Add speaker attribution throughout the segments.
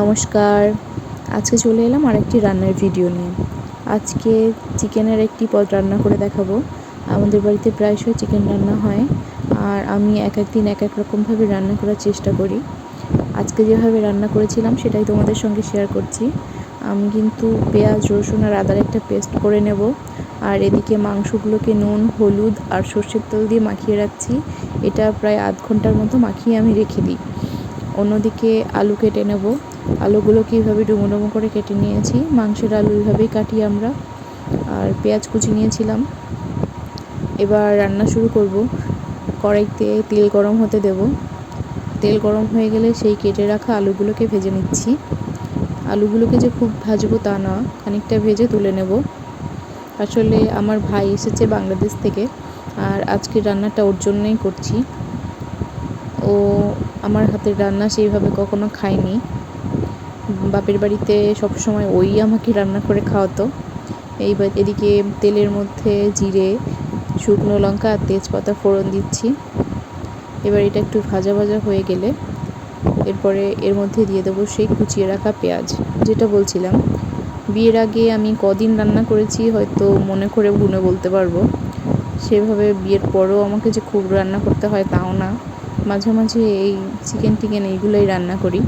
Speaker 1: নমস্কার। আজকে চলে এলাম আরেকটি রান্নার ভিডিও নিয়ে। আজকে চিকেনের একটি পদ রান্না করে দেখাবো। আমাদের বাড়িতে প্রায়শই চিকেন রান্না হয়, আর আমি এক এক দিন এক এক রকমভাবে রান্না করার চেষ্টা করি। আজকে যেভাবে রান্না করেছিলাম সেটাই তোমাদের সঙ্গে শেয়ার করছি। আমি কিন্তু পেঁয়াজ, রসুন আর আদার একটা পেস্ট করে নেব, আর এদিকে মাংসগুলোকে নুন, হলুদ আর সর্ষের তেল দিয়ে মাখিয়ে রাখছি। এটা প্রায় আধ ঘণ্টার মতো মাখিয়ে আমি রেখে দিই। অন্যদিকে আলু কেটে নেব। আলুগুলোকে এইভাবে ডুমো ডুমো করে কেটে নিয়েছি, মাংসের আলু এইভাবেই কাটি আমরা, আর পেঁয়াজ কুচি নিয়েছিলাম। এবার রান্না শুরু করব। কড়াইতে তেল গরম হতে দেব। তেল গরম হয়ে গেলে সেই কেটে রাখা আলুগুলোকে ভেজে নিচ্ছি। আলুগুলোকে যে খুব ভাজবো তা না, খানিকটা ভেজে তুলে নেব। আসলে আমার ভাই এসেছে বাংলাদেশ থেকে, আর আজকের রান্নাটা ওর জন্যই করছি। ও আমার হাতের রান্না সেইভাবে কখনো খায়নি। বাপের বাড়িতে সব সময় ওই আমাকে রান্না করে খাওয়াতো। এইবার এদিকে তেলের মধ্যে জিরে, শুকনো লঙ্কা আর তেজপাতা ফোড়ন দিচ্ছি। এবার এটা একটু ভাজা ভাজা হয়ে গেলে এরপরে এর মধ্যে দিয়ে দেবো সেই কুচিয়ে রাখা পেঁয়াজ, যেটা বলছিলাম। বিয়ের আগে আমি কদিন রান্না করেছি, হয়তো মনে করে গুনে বলতে পারব। সেভাবে বিয়ের পরেও আমাকে যে খুব রান্না করতে হয় তাও না। মাঝে মাঝে এই চিকেন টিকেন এইগুলোই রান্না করি।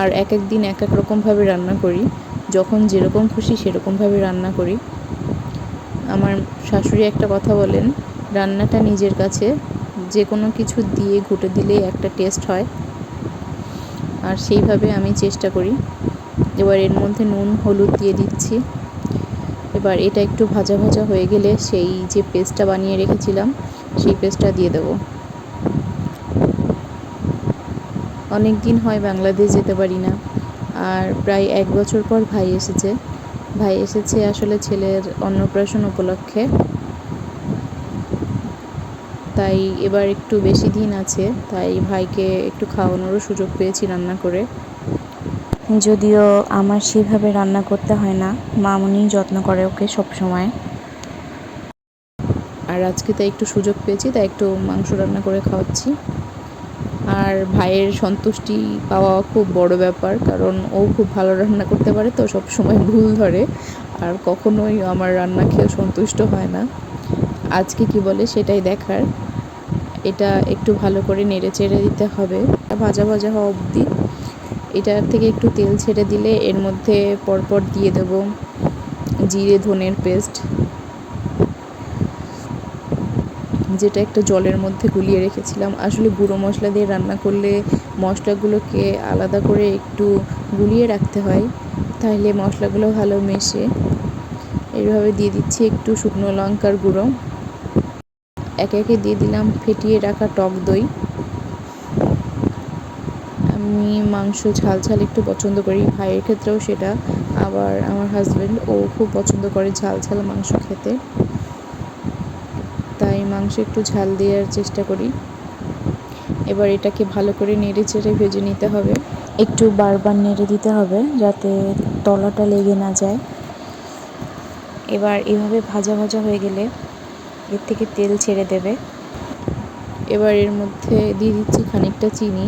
Speaker 1: আর এক এক দিন এক এক রকমভাবে রান্না করি। যখন যেরকম খুশি সেরকমভাবে রান্না করি। আমার শাশুড়ি একটা কথা বলেন, রান্নাটা নিজের কাছে যে কোনো কিছু দিয়ে ঘুটে দিলেই একটা টেস্ট হয়। আর সেইভাবে আমি চেষ্টা করি। এবার এর মধ্যে নুন, হলুদ দিয়ে দিচ্ছি। এবার এটা একটু ভাজা ভাজা হয়ে গেলে সেই যে পেস্টটা বানিয়ে রেখেছিলাম, সেই পেস্টটা দিয়ে দেবো। অনেক দিন হয় বাংলাদেশ যেতে পারি না। আর প্রায় এক বছর পর ভাই এসেছে। ভাই এসেছে আসলে ছেলের অন্নপ্রাশন উপলক্ষে। তাই এবার একটু বেশি দিন আছে তাই ভাইকে একটু খাওয়ানোরও সুযোগ পেয়েছি রান্না করে। যদিও আমার সেভাবে রান্না করতে হয় না মামনি যত্ন করে ওকে সব সময় আর আজকে তাই একটু সুযোগ পেয়েছি তাই একটু মাংস রান্না করে খাওয়াচ্ছি। আর ভাইয়ের সন্তুষ্টি পাওয়া খুব বড় ব্যাপার, কারণ ও খুব ভালো রান্না করতে পারে তো সব সময় ভুল ধরে। আর কখনোই আমার রান্না খেয়ে সন্তুষ্ট হয় না। আজকে কি বলে সেটাই দেখার। এটা একটু ভালো করে নেড়ে চেড়ে দিতে হবে। ভাজা ভাজা হওয়া অবধি। এটার থেকে একটু তেল ছেড়ে দিলে এর মধ্যে পরপর দিয়ে দেব। জিরে, ধনের পেস্ট। যেটা একটা জলের মধ্যে গুলিয়ে রেখেছিলাম। আসলে গুঁড়ো মশলা দিয়ে রান্না করলে মশলাগুলোকে আলাদা করে একটু গুলিয়ে রাখতে হয়, তাহলে মশলাগুলো ভালো মেশে। এইভাবে দিয়ে দিচ্ছি একটু শুকনো লঙ্কার গুঁড়ো। একে একে দিয়ে দিলাম ফেটিয়ে রাখা টক দই। আমি মাংস ঝাল ঝাল একটু পছন্দ করি, ভাইয়ের ক্ষেত্রেও সেটা। আবার আমার হাজব্যান্ড ও খুব পছন্দ করে ঝাল ঝাল মাংস খেতে। তাই মাংস একটু ঝাল দেওয়ার চেষ্টা করি। এবার এটাকে ভালো করে নেড়ে চেড়ে ভেজে নিতে হবে। একটু বারবার নেড়ে দিতে হবে যাতে তলাটা লেগে না যায়। এবার এভাবে ভাজা ভাজা হয়ে গেলে এর থেকে তেল ছেড়ে দেবে। এবার এর মধ্যে দিয়ে দিচ্ছি খানিকটা চিনি।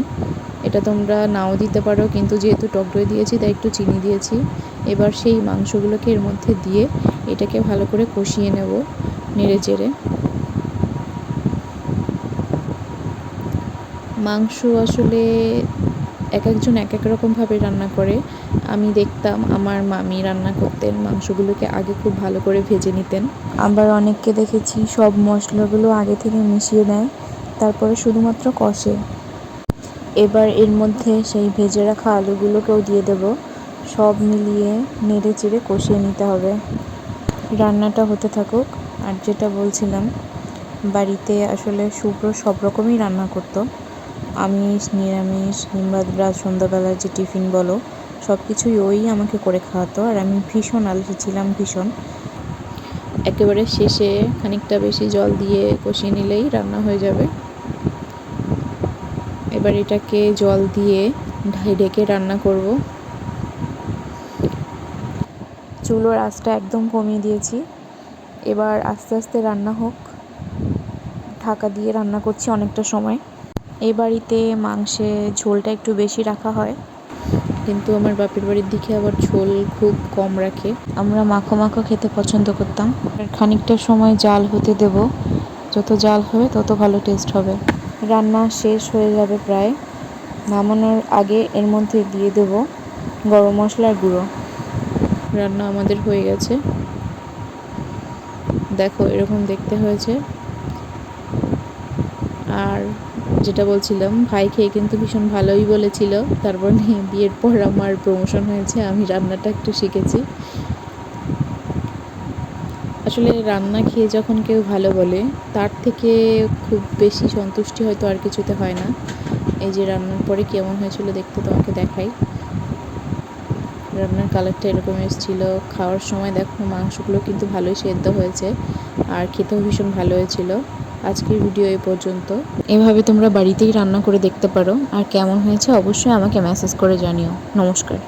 Speaker 1: এটা তোমরা নাও দিতে পারো, কিন্তু যেহেতু টক দই দিয়েছি, তাই একটু চিনি দিয়েছি। এবার সেই মাংসগুলোকে এর মধ্যে দিয়ে এটাকে ভালো করে কষিয়ে নেব নেড়ে চেড়ে। মাংস আসলে এক একজন এক এক রকমভাবে রান্না করে। আমি দেখতাম আমার মামি রান্না করতেন, মাংসগুলোকে আগে খুব ভালো করে ভেজে নিতেন। আবার অনেককে দেখেছি সব মশলাগুলো আগে থেকে মিশিয়ে দেয় তারপরে শুধুমাত্র কষে। এবার এর মধ্যে সেই ভেজে রাখা আলুগুলোকেও দিয়ে দেব। সব মিলিয়ে নেড়ে চেড়ে কষিয়ে নিতে হবে। রান্নাটা হতে থাকুক, আর যেটা বলছিলাম, বাড়িতে আসলে শুভ্র সব রকমই রান্না করতো। আমিষ, নিরামিষ কিংবা সন্ধ্যাবেলার যে টিফিন বলো সব কিছুই ওই আমাকে করে খাওয়াতো। আর আমি ভীষণ আলসি ছিলাম, ভীষণ। একেবারে শেষে খানিকটা বেশি জল দিয়ে কষিয়ে নিলেই রান্না হয়ে যাবে। এবার এটাকে জল দিয়ে ঢাই ঢেকে রান্না করব। চুলোর আঁচটা একদম কমিয়ে দিয়েছি। এবার আস্তে আস্তে রান্না হোক। ঢাকা দিয়ে রান্না করছি অনেকটা সময়। এই বাড়িতে মাংসে ঝোলটা একটু বেশি রাখা হয়। কিন্তু আমার বাপের বাড়ির দিকে আবার ঝোল খুব কম রাখে। আমরা মাখো মাখো খেতে পছন্দ করতাম। খানিকটা সময় জাল হতে দেব। যত জাল হবে তত ভালো টেস্ট হবে। রান্না শেষ হয়ে যাবে প্রায়। নামানোর আগে এর মধ্যে দিয়ে দেব গরম মশলার গুঁড়ো। রান্না আমাদের হয়ে গেছে। দেখো এরকম দেখতে হয়েছে। আর যেটা বলছিলাম ভাই খেয়ে কিন্তু ভীষণ ভালোই বলেছিল। তারপর বিয়ের পর আমার প্রমোশন হয়েছে, আমি রান্নাটা একটু শিখেছি। আসলে রান্না খেয়ে যখন কেউ ভালো বলে, তার থেকে খুব বেশি সন্তুষ্টি হয়তো আর কিছুতে হয় না। এই যে রান্নার পরে কেমন হয়েছিল দেখতে তোমাকে দেখাই। রান্নার কালারটা এরকম এসেছিল। খাওয়ার সময় দেখো মাংসগুলো কিন্তু ভালোই সেদ্ধ হয়েছে, আর খেতেও ভীষণ ভালো হয়েছিল। আজকের ভিডিও এ পর্যন্ত। এভাবে তোমরা বাড়িতেই রান্না করে দেখতে পারো। আর কেমন হয়েছে অবশ্যই আমাকে মেসেজ করে জানিও। নমস্কার।